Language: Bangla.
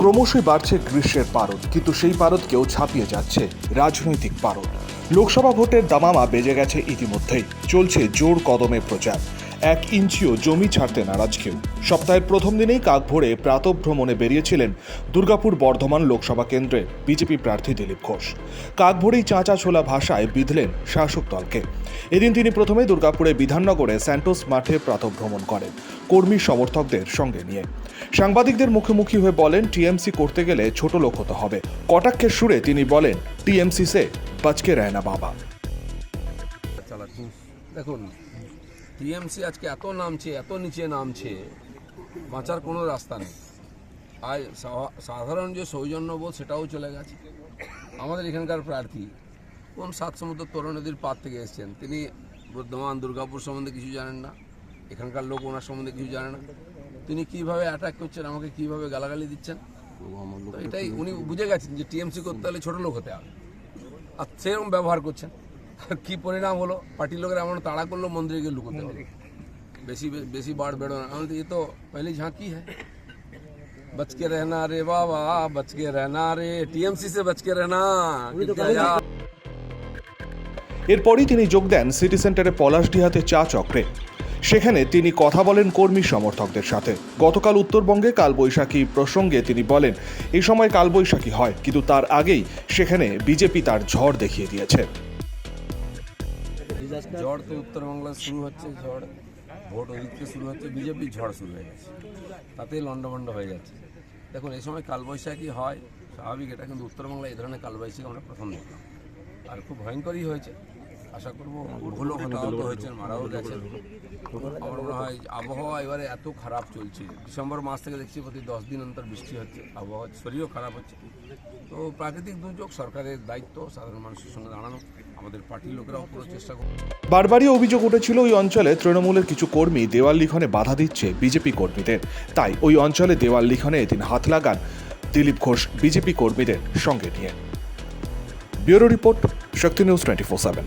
ক্রমশই বাড়ছে গ্রীষ্মের পারদ, কিন্তু সেই পারদকেও ছাপিয়ে যাচ্ছে রাজনৈতিক পারদ। লোকসভা ভোটের দামামা বেজে গেছে ইতিমধ্যেই, চলছে জোর কদমে প্রচার। এক ইঞ্চিও জমি ছাড়তে নারাজ কেউ। সপ্তাহের প্রথম দিনেই কাক ভোরে প্রাতভ্রমণে বেরিয়েছিলেন দুর্গাপুর বর্ধমান লোকসভা কেন্দ্রে বিজেপি প্রার্থী দিলীপ ঘোষ। কাক ভোরেই চাঁচা ছোলা ভাষায় বিধলেন শাসক দলকে। এদিন তিনি প্রথমে দুর্গাপুরে বিধাননগরে স্যান্টোস মাঠে প্রাতভ্রমণ করেন কর্মী সমর্থকদের সঙ্গে নিয়ে। সাংবাদিকদের মুখোমুখি হয়ে বলেন, টিএমসি করতে গেলে ছোট লোক হতে হবে। কটাক্ষের সুরে তিনি বলেন টিএমসি সে বাজকে রায় না বাবা। দেখুন টিএমসি আজকে এত নামছে, এত নিচে নামছে, বাঁচার কোনো রাস্তা নেই। আর সাধারণ যে সৌজন্যবোধ সেটাও চলে গেছে। আমাদের এখানকার প্রার্থী কোন সাত সমুদ্র তরুণ নদীর পার থেকে এসেছেন, তিনি বর্ধমান, দুর্গাপুর সম্বন্ধে কিছু জানেন না, এখানকার লোক ওনার সম্বন্ধে কিছু জানে না। তিনি কীভাবে অ্যাটাক করছেন, আমাকে কীভাবে গালাগালি দিচ্ছেন? এটাই উনি বুঝে গেছেন যে টিএমসি করতে হলে ছোটো লোক হতে হবে। আর সেরকম ব্যবহার করছেন। কি পরিণাম হলো পার্টির লোকেরা এমন তাড়া করলো মন্দিরে গিয়ে লুকোতে হলো বেশি বেশি বাড় বেড়ো না আমি বলছি, ये तो पहली झांकी है बच के रहना रे बाबा बच के रहना रे टीएमसी से बच के रहना कितना यार এরপরই তিনি যোগ দেন সিটি সেন্টারে পলাশডিহাতে চা চক্রে সেখানে তিনি কথা বলেন কর্মী সমর্থকদের সাথে গতকাল উত্তরবঙ্গে কালবৈশাখী প্রসঙ্গে তিনি বলেন এই সময় কালবৈশাখী হয় কিন্তু তার আগেই সেখানে বিজেপি তার ঝড় দেখিয়ে দিয়েছে ঝড় তো উত্তরবাংলায় শুরু হচ্ছে, ঝড়, ভোট ওদিকে শুরু হচ্ছে বিজেপির ঝড় শুরু হয়ে গেছে। তাতেই লণ্ডভণ্ড হয়ে যাচ্ছে। দেখুন, এই সময় কালবৈশাখী হয়, স্বাভাবিক, এটা কিন্তু উত্তরবাংলায় এই ধরনের কালবৈশাখী আমরা প্রথম দেখলাম। আর খুব ভয়ঙ্করই হয়েছে। আশা করব ভুলও হতাহত হয়েছেন মারাও গেছেন আমার মনে হয় আবহাওয়া এবারে এত খারাপ চলছে। ডিসেম্বর মাস থেকে দেখছি প্রতি দশ দিন অন্তর বৃষ্টি হচ্ছে আবহাওয়া শরীরও খারাপ হচ্ছে। তো প্রাকৃতিক দুর্যোগ সরকারের দায়িত্ব সাধারণ মানুষের সঙ্গে দাঁড়ানো আমাদের পার্টির লোকেরাও পুরো চেষ্টা করছে। বারবারই অভিযোগ উঠেছিল ওই অঞ্চলে তৃণমূলের কিছু কর্মী দেওয়াল লিখনে বাধা দিচ্ছে বিজেপি কর্মীদের। তাই ওই অঞ্চলে দেওয়াল লিখনে এদিন হাত লাগান দিলীপ ঘোষ বিজেপি কর্মীদের সঙ্গে নিয়ে। Bureau report Shakti news twenty four seven.